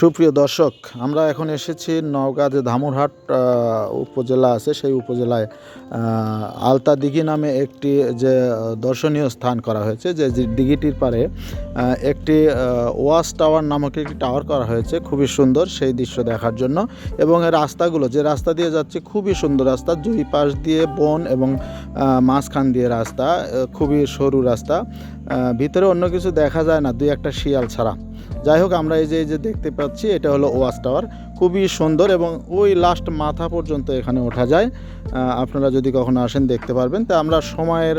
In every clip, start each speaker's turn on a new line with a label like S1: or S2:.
S1: সুপ্রিয় দর্শক, আমরা এখন এসেছি নওগাঁ যে ধামুরহাট উপজেলা আছে, সেই উপজেলায় আলতা দিঘি নামে একটি যে দর্শনীয় স্থান করা হয়েছে, যে দিঘিটির পারে একটি ওয়াচ টাওয়ার নামক একটি টাওয়ার করা হয়েছে, খুবই সুন্দর সেই দৃশ্য দেখার জন্য এবং এর রাস্তাগুলো, যে রাস্তা দিয়ে যাচ্ছে খুবই সুন্দর রাস্তা, দুই পাশ দিয়ে বন এবং মাঝখান দিয়ে রাস্তা খুবই সরু রাস্তা ভিতরে অন্য কিছু দেখা যায় না, দুই একটা শিয়াল ছাড়া। যাই হোক, আমরা এই যে এই যে দেখতে পাচ্ছি, এটা হলো ওয়াচ টাওয়ার। খুবই সুন্দর এবং ওই লাস্ট মাথা পর্যন্ত এখানে ওঠা যায়। আপনারা যদি কখনো আসেন, দেখতে পারবেন। তা আমরা সময়ের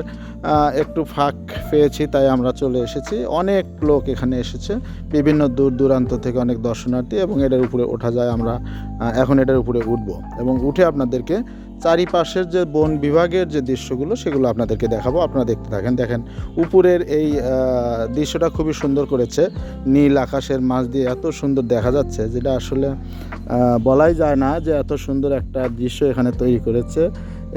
S1: একটু ফাঁক পেয়েছি, তাই আমরা চলে এসেছি। অনেক লোক এখানে এসেছে, বিভিন্ন দূর দূরান্ত থেকে অনেক দর্শনার্থী এবং এটার উপরে ওঠা যায়, আমরা এখন এটার উপরে উঠব। এবং উঠে আপনাদেরকে চারিপাশের যে বন বিভাগের যে দৃশ্যগুলো, সেগুলো আপনাদেরকে দেখাবো। আপনারা দেখতে থাকেন। দেখেন, উপরের এই দৃশ্যটা খুবই সুন্দর করেছে। নীল আকাশের মাঝ দিয়ে এত সুন্দর দেখা যাচ্ছে যেটা আসলে বলাই যায় না যে এত সুন্দর একটা দৃশ্য এখানে তৈরি করেছে।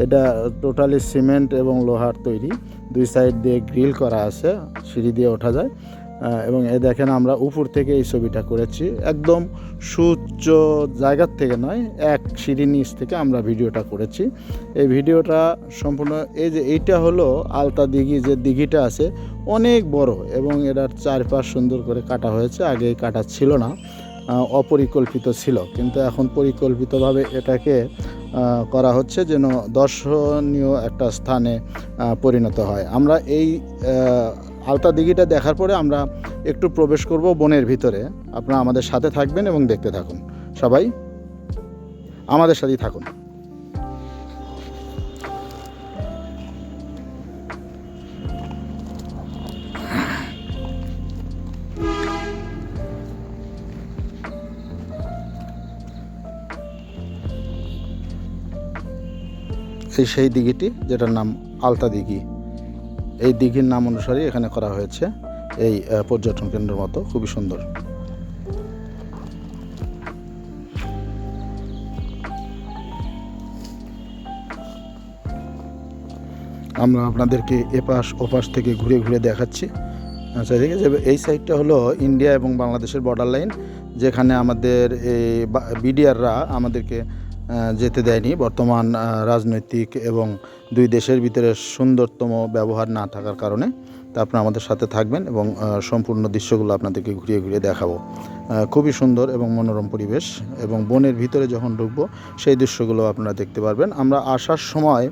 S1: এটা টোটালি সিমেন্ট এবং লোহার তৈরি। দুই সাইড দিয়ে গ্রিল করা আছে, সিঁড়ি দিয়ে ওঠা যায়। এবং এ দেখেন আমরা উপর থেকে এই ছবিটা করেছি। একদম সুউচ্চ জায়গার থেকে নয়, এক সিঁড়ি নিচ থেকে আমরা ভিডিওটা করেছি। এই ভিডিওটা সম্পূর্ণ, এই যে এইটা হলো আলতা দিঘি, যে দিঘিটা আছে, অনেক বড় এবং এটার চারপাশ সুন্দর করে কাটা হয়েছে। আগে কাটা ছিল না অপরিকল্পিত ছিল। কিন্তু এখন পরিকল্পিতভাবে এটাকে করা হচ্ছে যেন দর্শনীয় একটা স্থানে পরিণত হয়। আমরা এই আলতা দিঘিটা দেখার পরে আমরা একটু প্রবেশ করব বনের ভিতরে। আপনারা আমাদের সাথে থাকবেন এবং দেখতে থাকুন। সবাই আমাদের সাথেই থাকুন। এই সেই দিঘিটি, যেটার নাম আলতা দিঘি। এই দিঘির নাম অনুসারে এখানে করা হয়েছে এই পর্যটন কেন্দ্রের মতো, খুবই সুন্দর। আমরা আপনাদেরকে এপাশ ওপাশ থেকে ঘুরে ঘুরে দেখাচ্ছি। আচ্ছা ঠিক আছে, এই সাইডটা হলো ইন্ডিয়া এবং বাংলাদেশের বর্ডার লাইন যেখানে আমাদের এই বিডিআররা আমাদেরকে যেতে দেয়নি। বর্তমান রাজনৈতিক এবং দুই দেশের ভিতরে সুন্দরতম ব্যবহার না থাকার কারণে তা আপনারা আমাদের সাথে থাকবেন এবং সম্পূর্ণ দৃশ্যগুলো আপনাদেরকে ঘুরিয়ে ঘুরিয়ে দেখাবো। খুবই সুন্দর এবং মনোরম পরিবেশ এবং বনের ভিতরে যখন ঢুকবো, সেই দৃশ্যগুলো আপনারা দেখতে পারবেন। আমরা আসার সময়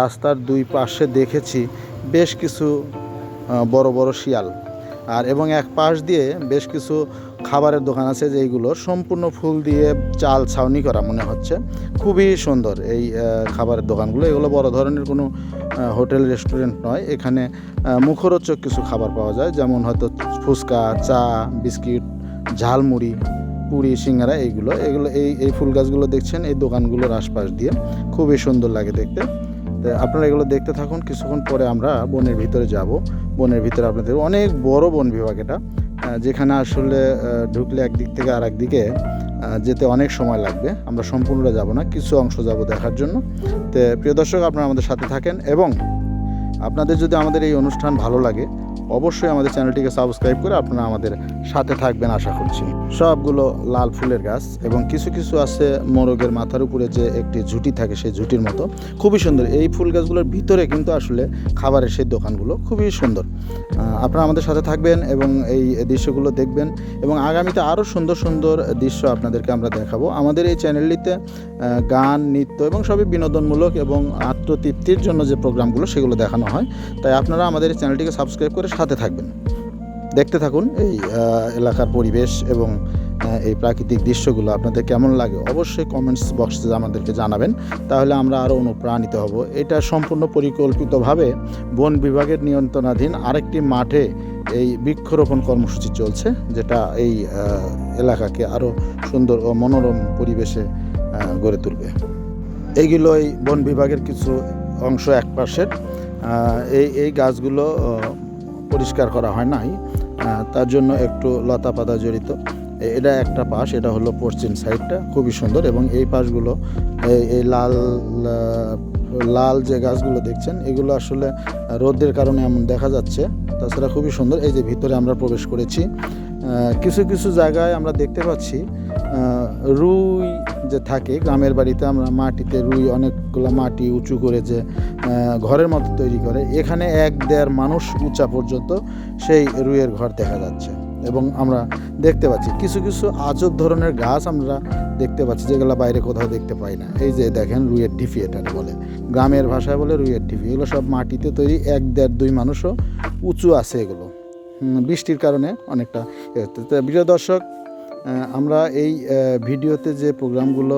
S1: রাস্তার দুই পাশে দেখেছি বেশ কিছু বড় বড় শিয়াল। আর এবং এক পাশ দিয়ে বেশ কিছু খাবারের দোকান আছে যেইগুলো সম্পূর্ণ ফুল দিয়ে চাল ছাউনি করা মনে হচ্ছে। খুবই সুন্দর এই খাবারের দোকানগুলো। এগুলো বড় ধরনের কোনো হোটেল, রেস্টুরেন্ট নয়। এখানে মুখরোচক কিছু খাবার পাওয়া যায়। যেমন হয়তো ফুচকা, চা, বিস্কিট, ঝালমুড়ি, পুরি, সিঙ্গারা এইগুলো। এগুলো, এই এই ফুল গাছগুলো দেখছেন, এই দোকানগুলোর আশপাশ দিয়ে। খুবই সুন্দর লাগে দেখতে। আপনারা এগুলো দেখতে থাকুন। কিছুক্ষণ পরে আমরা বনের ভিতরে যাব। বনের ভিতরে আপনাদের অনেক বড় বন বিভাগ এটা। যেখানে আসলে ঢুকলে একদিক থেকে আর দিকে যেতে অনেক সময় লাগবে। আমরা সম্পূর্ণটা যাব না, কিছু অংশ যাব দেখার জন্য। তো প্রিয় দর্শক, আপনারা আমাদের সাথে থাকেন এবং আপনাদের যদি আমাদের এই অনুষ্ঠান ভালো লাগে অবশ্যই আমাদের চ্যানেলটিকে সাবস্ক্রাইব করে আপনারা আমাদের সাথে থাকবেন আশা করছি। সবগুলো লাল ফুলের গাছ এবং কিছু কিছু আছে মোরগের মাথার উপরে যে একটি ঝুঁটি থাকে সেই ঝুটির মতো। খুবই সুন্দর। এই ফুল গাছগুলোর ভিতরে কিন্তু আসলে খাবারের সেই দোকানগুলো খুবই সুন্দর। আপনারা আমাদের সাথে থাকবেন এবং এই দৃশ্যগুলো দেখবেন এবং আগামীতে আরও সুন্দর সুন্দর দৃশ্য আপনাদেরকে আমরা দেখাবো। আমাদের এই চ্যানেলটিতে গান, নৃত্য এবং সবই বিনোদনমূলক এবং আত্মতৃপ্তির জন্য যে প্রোগ্রামগুলো সেগুলো দেখানো হয়, তাই আপনারা আমাদের এই চ্যানেলটিকে সাবস্ক্রাইব করে সাথে থাকবেন। দেখতে থাকুন এই এলাকার পরিবেশ এবং এই প্রাকৃতিক দৃশ্যগুলো আপনাদের কেমন লাগে অবশ্যই কমেন্টস বক্সে আমাদেরকে জানাবেন, তাহলে আমরা আরও অনুপ্রাণিত হব। এটা সম্পূর্ণ পরিকল্পিতভাবে বন বিভাগের নিয়ন্ত্রণাধীন আরেকটি মাঠে এই বৃক্ষরোপণ কর্মসূচি চলছে, যেটা এই এলাকাকে আরও সুন্দর ও মনোরম পরিবেশে গড়ে তুলবে। এইগুলো এই বন বিভাগের কিছু অংশ এক পাশের এই এই গাছগুলো পরিষ্কার করা হয় নাই। তার জন্য একটু লতা পাতা জড়িত। এটা একটা পাশ, এটা হলো পশ্চিম সাইডটা, খুবই সুন্দর এবং এই পাশগুলো, এই লাল লাল যে গাছগুলো দেখছেন, এগুলো আসলে রোদের কারণে এমন দেখা যাচ্ছে। তাছাড়া খুবই সুন্দর, এই যে ভিতরে আমরা প্রবেশ করেছি। কিছু কিছু জায়গায় আমরা দেখতে পাচ্ছি রুই যে থাকে, গ্রামের বাড়িতে আমরা মাটিতে রুই, অনেকগুলো মাটি উঁচু করে যে ঘরের মতো তৈরি করে, এখানে এক দেড় মানুষ উঁচা পর্যন্ত সেই রুইয়ের ঘর দেখা যাচ্ছে। এবং আমরা দেখতে পাচ্ছি, কিছু কিছু আজব ধরনের গাছ আমরা দেখতে পাচ্ছি, যেগুলো বাইরে কোথাও দেখতে পাই না। এই যে দেখেন, রুইয়ের ঢিফি এটা বলে। গ্রামের ভাষায় বলে রুইয়ের ঢিফি। এগুলো সব মাটিতে তৈরি, এক দেড় দুই মানুষও উঁচু আছে এগুলো। বৃষ্টির কারণে অনেকটা প্রিয় দর্শক আমরা এই ভিডিওতে যে প্রোগ্রামগুলো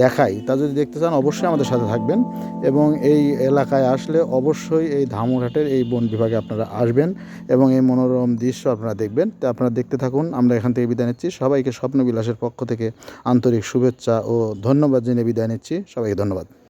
S1: দেখাই, তা যদি দেখতে চান, অবশ্যই আমাদের সাথে থাকবেন এবং এই এলাকায় আসলে অবশ্যই এই ধামুঘাটের এই বন বিভাগে আপনারা আসবেন এবং এই মনোরম দৃশ্য আপনারা দেখবেন। তা আপনারা দেখতে থাকুন, আমরা এখান থেকে বিদায় নিচ্ছি। সবাইকে স্বপ্নবিলাসের পক্ষ থেকে আন্তরিক শুভেচ্ছা ও ধন্যবাদ জেনে বিদায় নিচ্ছি। সবাইকে ধন্যবাদ।